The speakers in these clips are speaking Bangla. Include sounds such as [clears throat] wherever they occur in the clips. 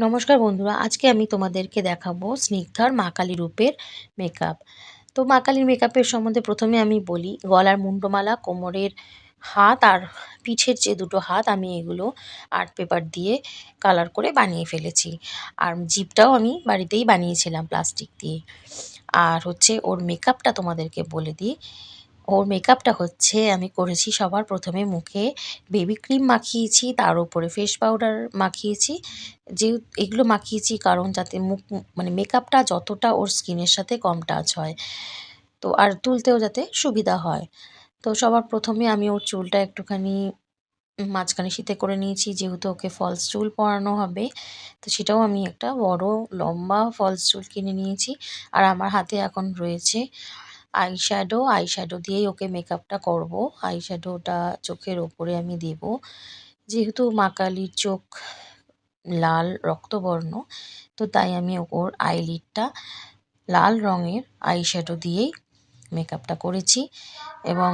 নমস্কার বন্ধুরা, আজকে আমি তোমাদেরকে দেখাবো স্নিগ্ধার মা কালী রূপের মেকআপ তো মা কালীর মেকআপের সম্বন্ধে প্রথমে আমি বলি, গলার মুন্ডমালা, কোমরের হাত আর পিঠের যে দুটো হাত আমি এগুলো আর্ট পেপার দিয়ে কালার করে বানিয়ে ফেলেছি। আর জিপটাও আমি বাড়িতেই বানিয়েছিলাম প্লাস্টিক দিয়ে। আর হচ্ছে ওর মেকআপটা তোমাদেরকে বলে দিই ওর মেকআপটা হচ্ছে, আমি করেছি সবার প্রথমে মুখে বেবি ক্রিম মাখিয়েছি, তার উপরে ফেস পাউডার মাখিয়েছি। যে এগুলো মাখিয়েছি কারণ যাতে মুখ মানে মেকআপটা যতটা ওর স্কিনের সাথে কম টাচ হয়, তো আর তুলতেও যাতে সুবিধা হয়। তো সবার প্রথমে আমি ওর চুলটা একটুখানি মাঝখানে শীতে করে নিয়েছি, যেহেতু ওকে ফলস চুল পরানো হবে, তো সেটাও আমি একটা বড় লম্বা ফলস চুল কিনে নিয়েছি। আর আমার হাতে এখন রয়েছে আই শ্যাডো আই শ্যাডো দিয়েই ওকে মেকআপটা করব। আই শ্যাডোটা চোখের ওপরে আমি দেব। যেহেতু মা কালীর চোখ লাল, রক্তবর্ণ, তো তাই আমি ওর আইলিডটা লাল রঙের আই শ্যাডো দিয়েই মেকআপটা করেছি এবং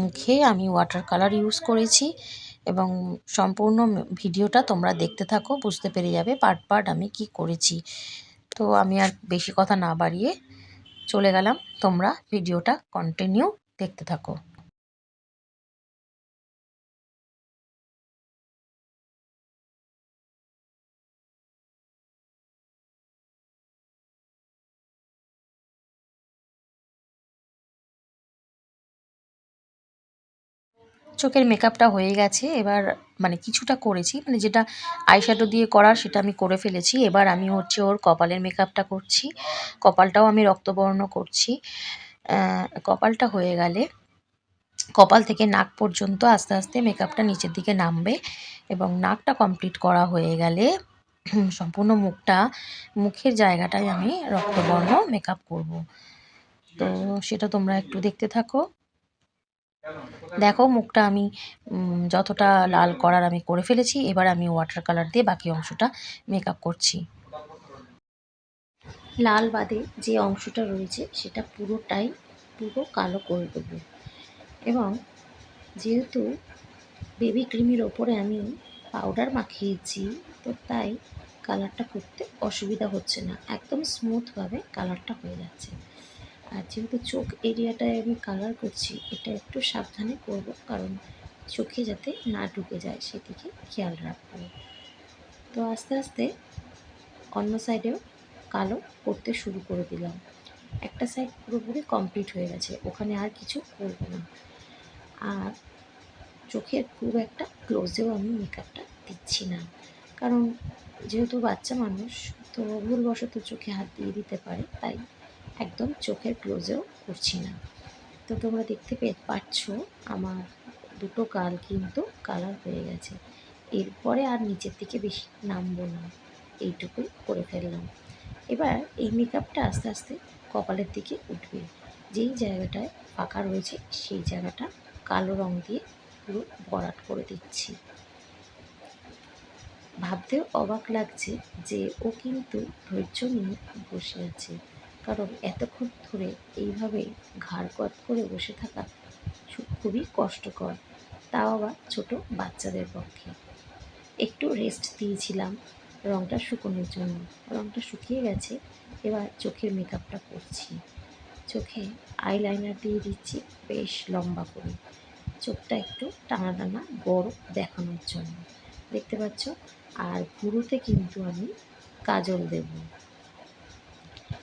মুখে আমি ওয়াটার কালার ইউজ করেছি এবং সম্পূর্ণ ভিডিওটা তোমরা দেখতে থাকো, বুঝতে পেরে যাবে পার্ট পার্ট আমি কি করেছি। তো আমি আর বেশি কথা না বাড়িয়ে চলে গেলাম। তোমরা ভিডিওটা কন্টিনিউ দেখতে থাকো। চোখের মেকআপটা হয়ে গেছে, এবার মানে কিছুটা করেছি মানে যেটা আইশ্যাডো দিয়ে করার সেটা আমি করে ফেলেছি, এবার আমি হচ্ছে ওর কপালের মেকআপটা করছি, কপালটাও আমি রক্তবর্ণ করছি কপালটা হয়ে গেলে কপাল থেকে নাক পর্যন্ত আস্তে আস্তে মেকআপটা নিচের দিকে নামবে এবং নাকটা কমপ্লিট করা হয়ে গেলে [clears throat] সম্পূর্ণ মুখটা, মুখের জায়গাটায় আমি রক্তবর্ণ মেকআপ করব। তো সেটা তোমরা একটু দেখতে থাকো। দেখো, মুখটা আমি যতটা লাল করার আমি করে ফেলেছি, এবার আমি ওয়াটার কালার দিয়ে বাকি অংশটা মেকআপ করছি। লাল বাদে যে অংশটা রয়েছে, সেটা পুরোটাই পুরো কালো করে দেবো। এবং যেহেতু বেবি ক্রিমের ওপরে আমি পাউডার মাখিয়েছি, তো তাই কালারটা করতে অসুবিধা হচ্ছে না। একদম স্মুথভাবে কালারটা হয়ে যাচ্ছে। আর যেহেতু চোখ এরিয়াটায় আমি কালার করছি, এটা একটু সাবধানে করব, কারণ চোখে যাতে না ঢুকে যায়, সেদিকে খেয়াল রাখব। তো আস্তে আস্তে অন্য সাইডেও কালো করতে শুরু করে দিলাম। একটা সাইড পুরোপুরি কমপ্লিট হয়ে গেছে, ওখানে আর কিছু করব না। আর চোখের খুব একটা ক্লোজেও আমি মেকআপটা দিচ্ছি না। কারণ যেহেতু বাচ্চা মানুষ, তো ভুলবশত চোখে হাত দিয়ে দিতে পারে, তাই একদম চোখের ক্লোজেও করছি না। তো তোমরা দেখতে পেয়ে পাচ্ছ আমার দুটো গাল কিন্তু কালার হয়ে গেছে। এরপরে আর নিচের দিকে বেশি নামবো না। এইটুকুই করে ফেললাম। এবার এই মেকআপটা আস্তে আস্তে কপালের দিকে উঠবে। যেই জায়গাটায় ফাঁকা রয়েছে সেই জায়গাটা কালো রং দিয়ে পুরো ভরাট করে দিচ্ছি। ভাবতেও অবাক লাগছে যে ও কিন্তু ধৈর্য নিয়ে বসে আছে। কারণ এতক্ষণ ধরে এইভাবে ঘাড় কত করে বসে থাকা খুবই কষ্টকর। তাও আবার ছোট বাচ্চাদের পক্ষে। একটু রেস্ট দিয়েছিলাম রঙটা শুকোনোর জন্য। রঙটা শুকিয়ে গেছে, এবার চোখের মেকআপটা করছি চোখে আইলাইনার দিয়ে দিচ্ছি বেশ লম্বা করে। চোখটা একটু টানা টানা বড় দেখানোর জন্য। দেখতে পাচ্ছ? আর ভুরুতে কিন্তু আমি কাজল দেব।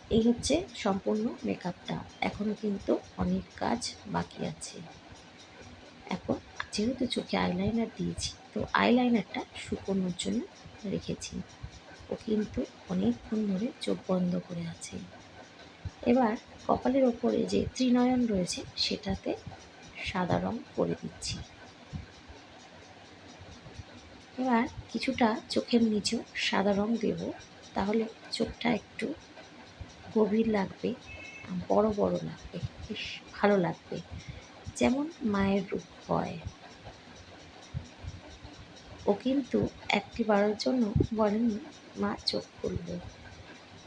এই হচ্ছে সম্পূর্ণ মেকআপটা। এখনও কিন্তু অনেক কাজ বাকি আছে। এখন যেহেতু চোখে আইলাইনার দিয়েছি, তো আইলাইনারটা শুকোনোর জন্য রেখেছি। ও কিন্তু অনেকক্ষণ ধরে চোখ বন্ধ করে আছে। এবার কপালের ওপরে যে ত্রিনয়ন রয়েছে, সেটাতে সাদা রং করে দিচ্ছি। এবার কিছুটা চোখের নিচেও সাদা রং দেব, তাহলে চোখটা একটু গভীর লাগবে বড় বড় লাগবে, বেশ ভালো লাগবে। যেমন মায়ের রূপ হয়। ও কিন্তু একটি বারের জন্য বলেনি, মা চোখ খুলবে।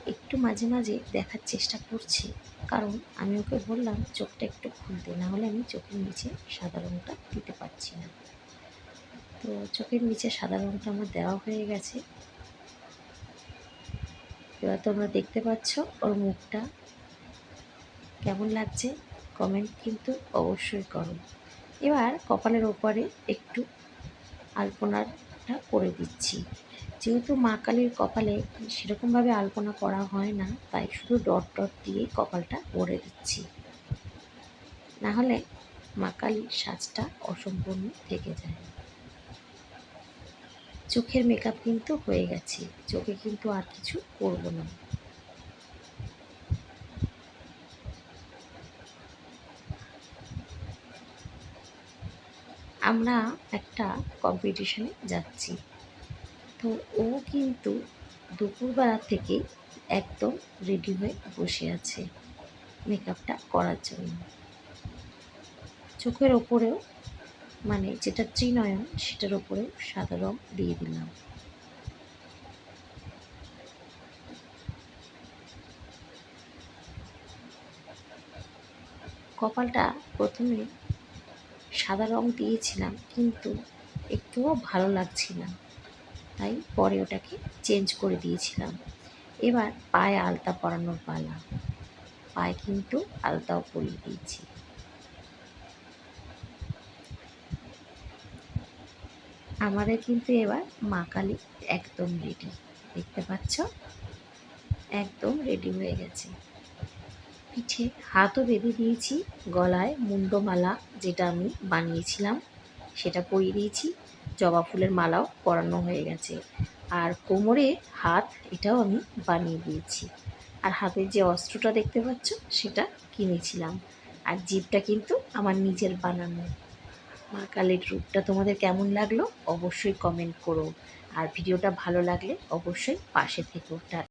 একটু মাঝে মাঝে দেখার চেষ্টা করছি, কারণ আমি ওকে বললাম, চোখটা একটু খুলতে, না হলে আমি চোখের নিচে সাদা রঙটা দিতে পারছি না। তো চোখের নিচে সাদা রঙটা আমার দেওয়া হয়ে গেছে। এবার তোমরা দেখতে পাচ্ছ ওর মুখটা কেমন লাগছে? কমেন্ট কিন্তু অবশ্যই করো। এবার কপালের ওপরে একটু আলপনাটা করে দিচ্ছি। যেহেতু মা কালীর কপালে সেরকমভাবে আলপনা করা হয় না, তাই শুধু ডট ডট দিয়ে কপালটা ভরে দিচ্ছি। নাহলে মা কালীর সাজটা অসম্পূর্ণ থেকে যায়। চোখের মেকআপ কিন্তু হয়ে গেছে। চোখে কিন্তু আর কিছু করব না। আমরা একটা কম্পিটিশনে যাচ্ছি। তো ও কিন্তু দুপুরবেলা থেকে একদম রেডি হয়ে বসে আছে মেকআপটা করার জন্য। চোখের ওপরেও মানে যেটা ত্রিনয়ন, সেটার ওপরেও সাদা রং দিয়ে দিলাম। কপালটা প্রথমে সাদা রং দিয়েছিলাম, কিন্তু একটুও ভালো লাগছে না। তাই পরে ওটাকে চেঞ্জ করে দিয়েছিলাম। এবার পায়ে আলতা পরানোর পালা। পায়ে কিন্তু আলতাও পরিয়ে দিয়েছি। আমাদের কিন্তু এবার মা কালী একদম রেডি দেখতে পাচ্ছ? একদম রেডি হয়ে গেছে। পিঠে হাতও বেঁধে দিয়েছি, গলায় মুন্ডমালা যেটা আমি বানিয়েছিলাম, সেটা পরিয়ে দিয়েছি। জবা ফুলের মালাও পরানো হয়ে গেছে। আর কোমরে হাত, এটাও আমি বানিয়ে দিয়েছি। আর হাতের যে অস্ত্রটা দেখতে পাচ্ছ, সেটা কিনেছিলাম। আর জিপটা কিন্তু আমার নিজের বানানো। মা কালীর রূপটা তোমাদের কেমন লাগল? অবশ্যই কমেন্ট করো। আর ভিডিওটা ভালো লাগলে অবশ্যই পাশে থেকো।